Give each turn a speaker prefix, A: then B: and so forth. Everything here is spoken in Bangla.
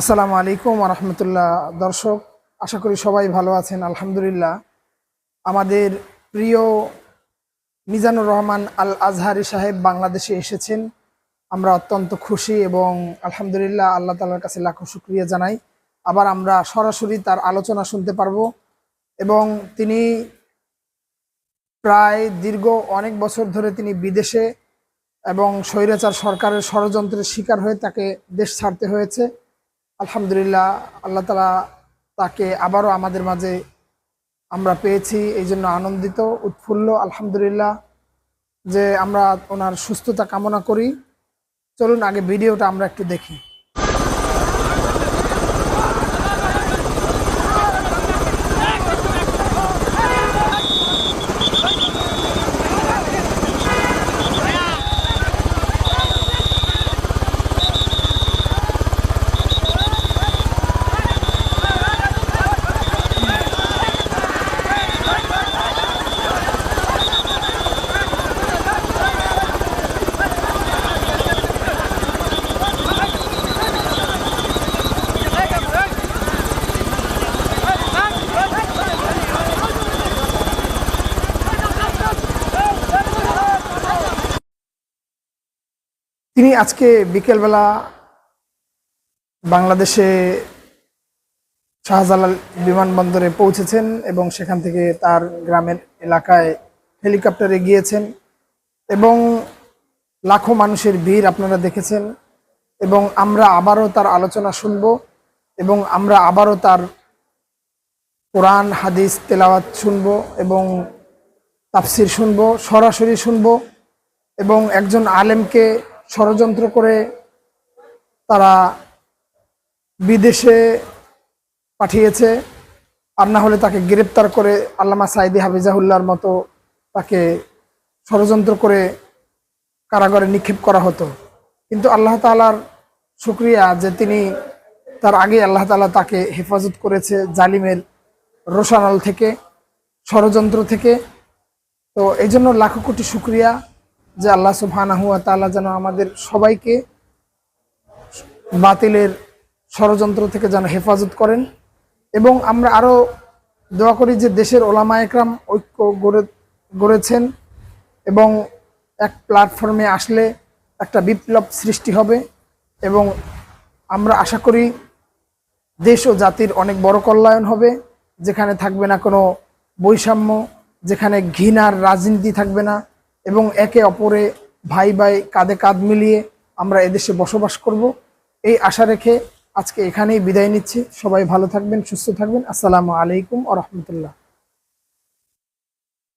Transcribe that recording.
A: আসসালামু আলাইকুম রহমতুল্লাহ দর্শক, আশা করি সবাই ভালো আছেন, আলহামদুলিল্লাহ। আমাদের প্রিয় মিজানুর রহমান আল আজহারি সাহেব বাংলাদেশে এসেছেন। আমরা অত্যন্ত খুশি এবং আলহামদুলিল্লাহ আল্লাহ তালার কাছে লাখো শুক্রিয়া জানাই। আবার আমরা সরাসরি তার আলোচনা শুনতে পারব এবং তিনি প্রায় দীর্ঘ অনেক বছর ধরে তিনি বিদেশে এবং স্বৈরাচার সরকারের ষড়যন্ত্রের শিকার হয়ে তাকে দেশ ছাড়তে হয়েছে। আলহামদুলিল্লাহ, আল্লাহ তালা তাকে আবারও আমাদের মাঝে আমরা পেয়েছি, এই জন্য আনন্দিত, উৎফুল্ল, আলহামদুলিল্লাহ, যে আমরা ওনার সুস্থতা কামনা করি। চলুন আগে ভিডিওটা আমরা একটু দেখি। তিনি আজকে বিকেলবেলা বাংলাদেশে শাহজালাল বিমানবন্দরে পৌঁছেছেন এবং সেখান থেকে তার গ্রামের এলাকায় হেলিকপ্টারে গিয়েছেন এবং লাখো মানুষের ভিড় আপনারা দেখেছেন এবং আমরা আবারও তার আলোচনা শুনব এবং আমরা আবারও তার কোরআন, হাদিস, তেলাওয়াত শুনব এবং তাফসির শুনব, সরাসরি শুনব এবং একজন আলেমকে ষড়যন্ত্র করে তারা বিদেশে পাঠিয়েছে আর না হলে তাকে গ্রেপ্তার করে আল্লামা সাইদি হাফিজাহুল্লার মতো তাকে ষড়যন্ত্র করে কারাগারে নিক্ষেপ করা হতো। কিন্তু আল্লাহ তালার শুক্রিয়া যে তিনি তার আগে আল্লাহ তালা তাকে হেফাজত করেছে জালিমের রোশানল থেকে, ষড়যন্ত্র থেকে। তো এই জন্য লাখো কোটি শুক্রিয়া। যে আল্লাহ সুবহানাহুয়া তাআলা যেন আমাদের সবাইকে বাতিলের ষড়যন্ত্র থেকে যেন হেফাজত করেন। এবং আমরা আরও দোয়া করি যে দেশের ওলামা একরাম ঐক্য গড়ে, গড়েছেন এবং এক প্ল্যাটফর্মে আসলে একটা বিপ্লব সৃষ্টি হবে। এবং আমরা আশা করি দেশ ও জাতির অনেক বড় কল্যাণ হবে। যেখানে থাকবে না কোনো বৈষম্য, যেখানে ঘৃণার রাজনীতি থাকবে না। এবং একে অপরে ভাই ভাই কাঁধে কাঁধ মিলিয়ে আমরা এদেশে বসবাস করব। এই আশা রেখে আজকে এখানেই বিদায় নিচ্ছি। সবাই ভালো থাকবেন, সুস্থ থাকবেন। আসসালামু আলাইকুম আ রহমতুল্লাহ।